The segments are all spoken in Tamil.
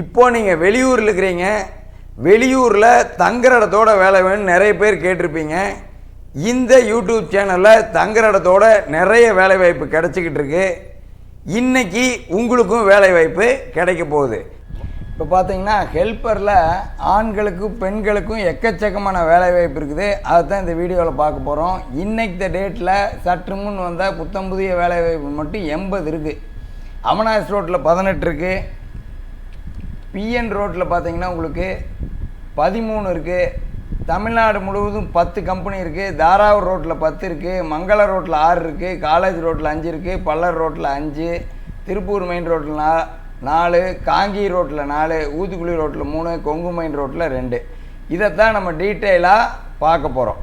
இப்போது நீங்கள் வெளியூரில் இருக்கிறீங்க வெளியூரில் தங்குற இடத்தோட வேலை வேணும்னு நிறைய பேர் கேட்டிருப்பீங்க. இந்த யூடியூப் சேனலில் தங்குற இடத்தோட நிறைய வேலை வாய்ப்பு கிடச்சிக்கிட்டு இருக்கு. இன்றைக்கி உங்களுக்கும் வேலை வாய்ப்பு கிடைக்க போகுது. இப்போ பார்த்தீங்கன்னா ஹெல்ப்பரில் ஆண்களுக்கும் பெண்களுக்கும் எக்கச்சக்கமான வேலை வாய்ப்பு இருக்குது. அதை தான் இந்த வீடியோவில் பார்க்க போகிறோம் இன்றைக்கு இந்த டேட்டில் சற்று முன் வந்த புத்தம் புதிய வேலை வாய்ப்பு மட்டும் எண்பது இருக்குது அமனாஸ் ரோட்டில் பதினெட்டு இருக்குது பிஎன் ரோட்டில் பார்த்தீங்கன்னா உங்களுக்கு பதிமூணு இருக்குது தமிழ்நாடு முழுவதும் பத்து கம்பெனி இருக்குது தாராவூர் ரோட்டில் பத்து இருக்குது மங்கள ரோட்டில் ஆறு இருக்குது காலேஜ் ரோட்டில் அஞ்சு இருக்குது பல்லர் ரோட்டில் அஞ்சு. திருப்பூர் மெயின் ரோட்டில் நா நாலு. காங்கி ரோட்டில் நாலு. ஊத்துக்குழி ரோட்டில் மூணு. கொங்கு மெயின் ரோட்டில் ரெண்டு. இதைத்தான் நம்ம டீட்டெயிலாக பார்க்க போகிறோம்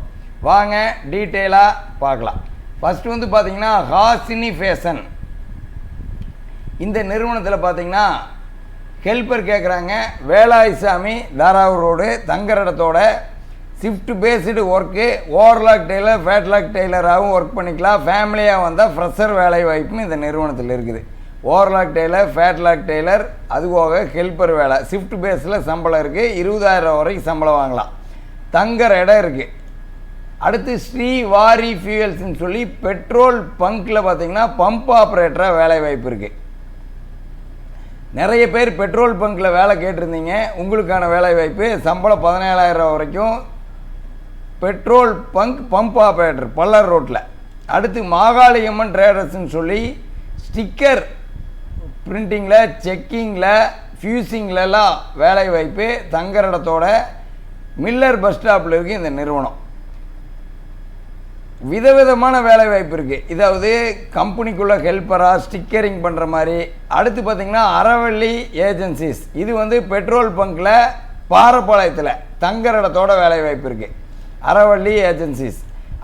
வாங்க டீட்டெயிலாக பார்க்கலாம். ஃபஸ்ட்டு வந்து பார்த்தீங்கன்னா ஹாசினி ஃபேஷன் இந்த நிறுவனத்தில் பார்த்தீங்கன்னா ஹெல்ப்பர் கேட்குறாங்க வேலாயுசாமி தாராவூர் ரோடு தங்குற இடத்தோட shift based work overlock tailor flatlock டெய்லராகவும் work பண்ணிக்கலாம். ஃபேமிலியாக வந்தால் ஃப்ரெஷர் வேலை வாய்ப்பும் இந்த நிறுவனத்தில் இருக்குது. ஓவர்லாக் டெய்லர் ஃபேட்லாக் டெய்லர் அது போக ஹெல்ப்பர் வேலை. ஷிஃப்ட் பேஸில் சம்பளம் இருக்குது இருபதாயிரம் வரைக்கும் சம்பளம் வாங்கலாம். தங்குற இடம் இருக்குது அடுத்து ஸ்ரீ வாரி ஃபியூயல்ஸ்ன்னு சொல்லி பெட்ரோல் பங்க்கில் பார்த்தீங்கன்னா பம்ப் ஆப்ரேட்டராக வேலை வாய்ப்பு இருக்குது நிறைய பேர் பெட்ரோல் பங்க்கில் வேலை கேட்டிருந்தீங்க. உங்களுக்கான வேலை வாய்ப்பு சம்பளம் பதினேழாயிரம் வரைக்கும். பெட்ரோல் பங்க் பம்ப் ஆப்ரேட்டர் பல்லர் ரோட்டில் அடுத்து மாகாளியம்மன் ட்ரேடர்ஸ்ன்னு சொல்லி ஸ்டிக்கர் பிரிண்டிங்கில் செக்கிங்கில் ஃபியூசிங்லலாம் வேலை வாய்ப்பு தங்குற இடத்தோட மில்லர் பஸ் ஸ்டாப்பில் இருக்குது இந்த நிறுவனம். விதவிதமான வேலை வாய்ப்பு இருக்குது இதாவது கம்பெனிக்குள்ளே ஹெல்ப்பராக ஸ்டிக்கரிங் பண்ணுற மாதிரி. அடுத்து பார்த்திங்கன்னா அறவள்ளி ஏஜென்சிஸ் இது வந்து பெட்ரோல் பங்க்கில் பாரப்பாளையத்தில் தங்குற இடத்தோட வேலை வாய்ப்பு இருக்குது அறவள்ளி ஏஜென்சிஸ்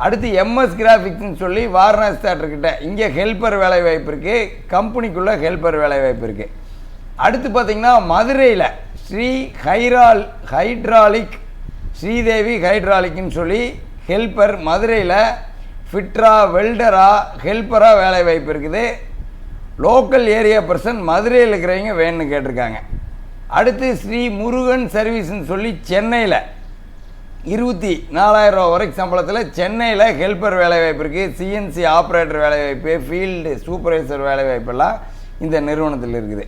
அடுத்து எம்எஸ் கிராஃபிக்ஸ்னு சொல்லி வாரணாசி தேட்டர்கிட்ட இங்கே ஹெல்ப்பர் வேலை வாய்ப்பு இருக்குது கம்பெனிக்குள்ளே ஹெல்ப்பர் வேலை வாய்ப்பு இருக்குது அடுத்து பார்த்திங்கன்னா மதுரையில் ஸ்ரீ ஹைரால் ஹைட்ராலிக் ஸ்ரீதேவி ஹைட்ராலிக்னு சொல்லி ஹெல்ப்பர் மதுரையில் ஃபிட்ரா வெல்டரா ஹெல்ப்பராக வேலை வாய்ப்பு இருக்குது. லோக்கல் ஏரியா பர்சன் மதுரையில் இருக்கிறவங்க வேணும்னு கேட்டிருக்காங்க. அடுத்து ஸ்ரீ முருகன் சர்வீஸ்ன்னு சொல்லி சென்னையில் இருபத்தி நாலாயிரம் ரூபா வரைக்கும் சம்பளத்தில் சென்னையில் ஹெல்ப்பர் வேலைவாய்ப்பு இருக்குது சிஎன்சி ஆப்ரேட்டர் வேலைவாய்ப்பு ஃபீல்டு சூப்பர்வைசர் வேலைவாய்ப்பெல்லாம் இந்த நிறுவனத்தில் இருக்குது.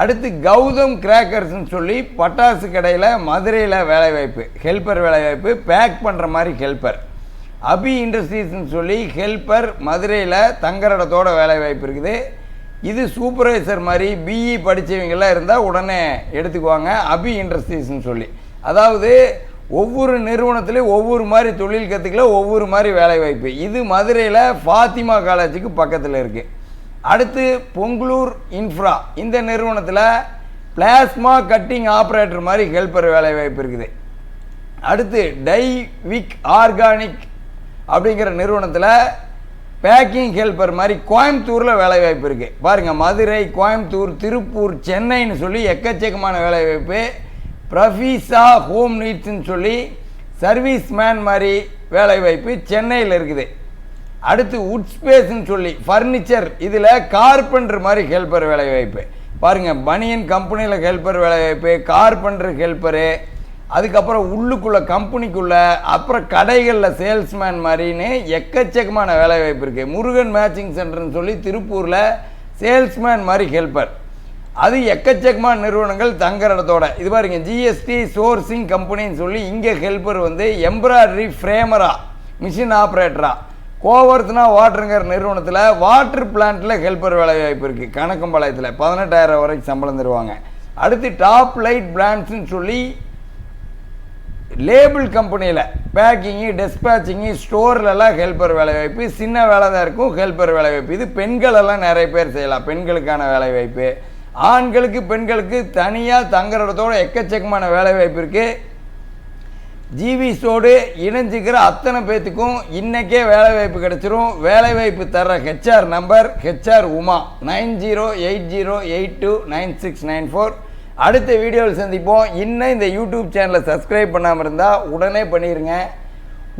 அடுத்து கௌதம் கிராக்கர்ஸ்னு சொல்லி பட்டாசு கடையில் மதுரையில் வேலைவாய்ப்பு ஹெல்பர் வேலைவாய்ப்பு பேக் பண்ணுற மாதிரி ஹெல்ப்பர் அபி இண்டஸ்ட்ரீஸ்னு சொல்லி ஹெல்பர் மதுரையில் தங்குற இடத்தோட வேலைவாய்ப்பு இருக்குது. இது சூப்பர்வைசர் மாதிரி பிஇ படித்தவங்கெல்லாம் இருந்தால் உடனே எடுத்துக்குவாங்க அபி இண்டஸ்ட்ரீஸ்னு சொல்லி. அதாவது ஒவ்வொரு நிறுவனத்துலேயும் ஒவ்வொரு மாதிரி தொழில் கற்றுக்கல ஒவ்வொரு மாதிரி வேலைவாய்ப்பு. இது மதுரையில் ஃபாத்திமா காலேஜுக்கு பக்கத்தில் இருக்குது அடுத்து பொங்கலூர் இன்ஃப்ரா. இந்த நிறுவனத்தில் பிளாஸ்மா கட்டிங் ஆப்ரேட்டர் மாதிரி ஹெல்ப்பர் வேலை வாய்ப்பு இருக்குது. அடுத்து டைவிக் ஆர்கானிக் அப்படிங்கிற நிறுவனத்தில் பேக்கிங் ஹெல்பர் மாதிரி கோயம்புத்தூரில் வேலை வாய்ப்பு இருக்குது பாருங்கள் மதுரை கோயம்புத்தூர் திருப்பூர் சென்னைன்னு சொல்லி எக்கச்சக்கமான வேலை வாய்ப்பு. ப்ரஃபீஸா ஹோம் நீட்ஸ்ன்னு சொல்லி சர்வீஸ் மேன் மாதிரி வேலை வாய்ப்பு சென்னையில் இருக்குது. அடுத்து உட் ஸ்பேஸ்ன்னு சொல்லி ஃபர்னிச்சர் இதில் கார்பெண்டர் மாதிரி ஹெல்ப்பர் வேலை வாய்ப்பு. பாருங்கள் பனியன் கம்பெனியில் ஹெல்ப்பர் வேலை வாய்ப்பு கார்பெண்டர் ஹெல்ப்பரு அதுக்கப்புறம் உள்ளுக்குள்ளே கம்பெனிக்குள்ளே அப்புறம் கடைகளில் சேல்ஸ்மேன் மாதிரின்னு எக்கச்சக்கமான வேலை வாய்ப்பு இருக்குது முருகன் மேட்சிங் சென்டர்னு சொல்லி திருப்பூரில் சேல்ஸ்மேன் மாதிரி ஹெல்ப்பர் அது எக்கச்சக்கமான நிறுவனங்கள் தங்குற இடத்தோட இது பாருங்க ஜிஎஸ்டி சோர்சிங் கம்பெனின்னு சொல்லி இங்கே ஹெல்ப்பர் வந்து எம்ப்ராய்டரி ஃப்ரேமரா மிஷின் ஆப்ரேட்டரா கோவர்த்னா வாட்டருங்கிற நிறுவனத்தில் வாட்டர் பிளான்ட்டில் ஹெல்ப்பர் வேலை வாய்ப்பு இருக்குது கணக்கம்பாளையத்தில் பதினெட்டாயிரம் வரைக்கும் சம்பளம் தருவாங்க. அடுத்து டாப் லைட் பிராண்ட்ஸ்னு சொல்லி லேபிள் கம்பெனியில் பேக்கிங்கு டெஸ்பேச்சிங்கு ஸ்டோர்லலாம் ஹெல்ப்பர் வேலைவாய்ப்பு சின்ன வேலை தான் இருக்கும் ஹெல்ப்பர் வேலைவாய்ப்பு இது பெண்களெல்லாம் நிறைய பேர் செய்யலாம். பெண்களுக்கான வேலைவாய்ப்பு ஆண்களுக்கு பெண்களுக்கு தனியாக தங்குற இடத்தோட எக்கச்சக்கமான வேலைவாய்ப்பு இருக்குது ஜிவிஸோடு இணைஞ்சிக்கிற அத்தனை பேத்துக்கும் இன்றைக்கே வேலைவாய்ப்பு கிடச்சிரும். வேலைவாய்ப்பு தர்ற HR number HR Uma nine zero eight zero eight two nine six nine four. அடுத்த வீடியோவில் சந்திப்போம். இன்னும் இந்த யூடியூப் சேனலை சப்ஸ்கிரைப் பண்ணாமல் இருந்தால் உடனே பண்ணிடுங்க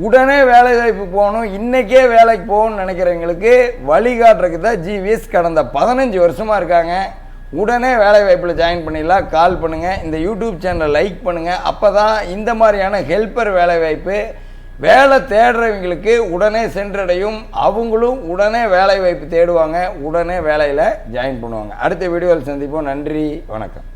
உடனே வேலைவாய்ப்பு போகணும். இன்றைக்கே வேலைக்கு போகணும்னு நினைக்கிறவங்களுக்கு வழிகாட்டுறதுக்கு தான் ஜிவிஎஸ் கடந்த பதினஞ்சு வருஷமாக இருக்காங்க. உடனே வேலை வாய்ப்பில் ஜாயின் பண்ணிடலாம். கால் பண்ணுங்கள் இந்த யூடியூப் சேனலை லைக் பண்ணுங்கள் அப்போ தான் இந்த மாதிரியான ஹெல்ப்பர் வேலை வாய்ப்பு வேலை தேடுறவங்களுக்கு உடனே சென்றடையும். அவங்களும் உடனே வேலை வாய்ப்பு தேடுவாங்க. உடனே வேலையில் ஜாயின் பண்ணுவாங்க. அடுத்த வீடியோவில் சந்திப்போம். நன்றி. வணக்கம்.